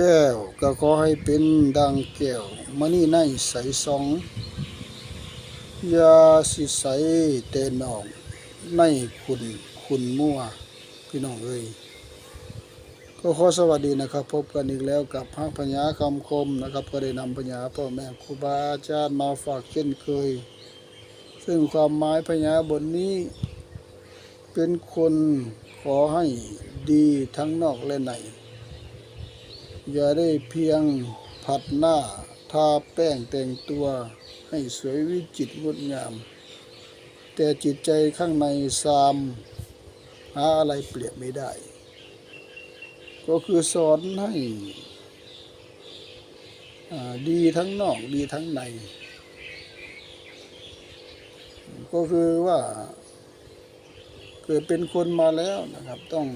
แก้ว ก็ขอให้เป็นดังแก้วมณีในใสสองอยาสิใสแต่นองในคุณคุณมั่วพี่น้องเอ้ยก็ขอสวัสดีนะครับ พบกันอีกแล้วกับพระพญาคำคมนะครับ ก็ได้นำพญาพ่อแม่ครูบาอาจารย์มาฝากเช่นเคย ซึ่งความหมายพญาบทนี้ เป็นคนขอให้ดีทั้งนอกและใน อย่าได้เพียงผัดหน้าทาแป้งแต่งตัวให้สวยวิจิตรงดงาม แต่จิตใจข้างในซามหาอะไรเปรียบไม่ได้ ก็คือสอนให้ดีทั้งนอกดีทั้งใน ก็คือว่า เกิดเป็นคนมาแล้วนะครับต้อง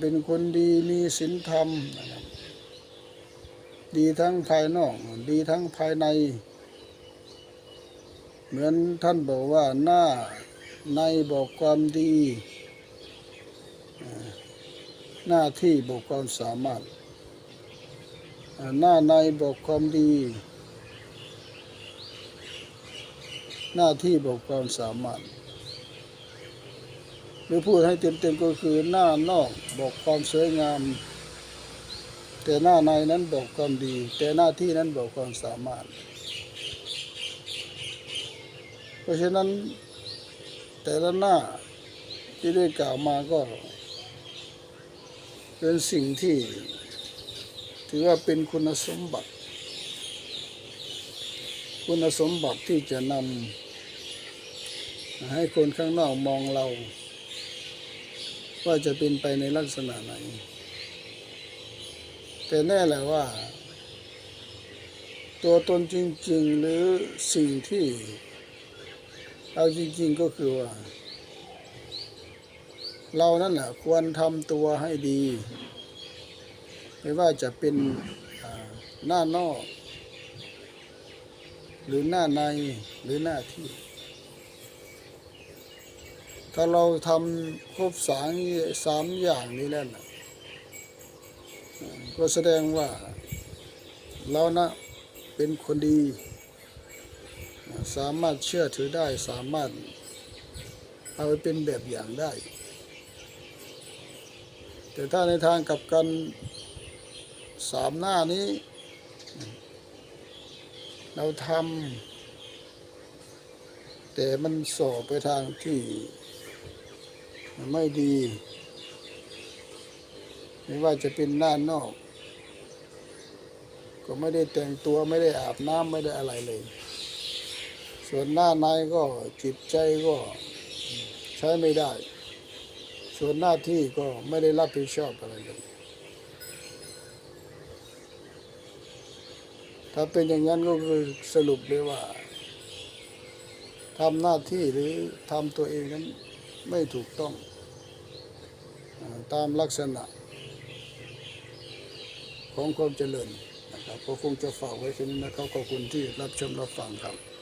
เป็นคนดีมีศีลธรรม ดีทั้งภายนอก ดีทั้งภายใน เหมือนท่านบอกว่าหน้าในบอกความดี หน้าที่บอกความสามารถ หน้าในบอกความดี หน้าที่บอกความสามารถ หรือพูดให้เต็มๆก็คือหน้านอกบอกความสวยงาม แต่หน้าในนั้นบอกความดี แต่หน้าที่นั้นบอกความสามารถ เพราะฉะนั้นแต่ละหน้าที่ได้กล่าวมาก็ เป็นสิ่งที่ ถือว่าเป็นคุณสมบัติ คุณสมบัติที่จะนำให้คนข้างนอกมองเรา ว่าจะเป็นไปในลักษณะไหน แต่แน่แหละว่า ตัวตนจริง ๆ หรือสิ่งที่เอาจริง ๆ ก็คือว่า เรานั่นแหละควรทำตัวให้ดี ไม่ว่าจะเป็นอ่าหน้านอก หรือหน้าในหรือหน้าที่ ถ้าเราทำครบสามสามอย่างนี้แล้วนะก็แสดงว่าเรานะเป็นคนดี สามารถเชื่อถือได้สามารถเอาไปเป็นแบบอย่างได้ แต่ถ้าในทางกับกันสามหน้านี้ เราทำแต่มันสอบไปทางที่ ไม่ดี ไม่ว่าจะเป็นด้านนอก ก็ไม่ได้แต่งตัวไม่ได้อาบน้ำไม่ได้อะไรเลย ส่วนหน้าในก็จิตใจก็ใช้ไม่ได้ ส่วนหน้าที่ก็ไม่ได้รับผิดชอบอะไรเลยถ้าเป็นอย่างนั้นก็คือสรุปเลยว่าทำหน้าที่หรือทำตัวเองนั้น ไม่ถูกต้องตามลักษณะของความเจริญนะครับก็คงจะฝากไว้แค่นี้นะครับขอบคุณที่รับชมรับฟังครับ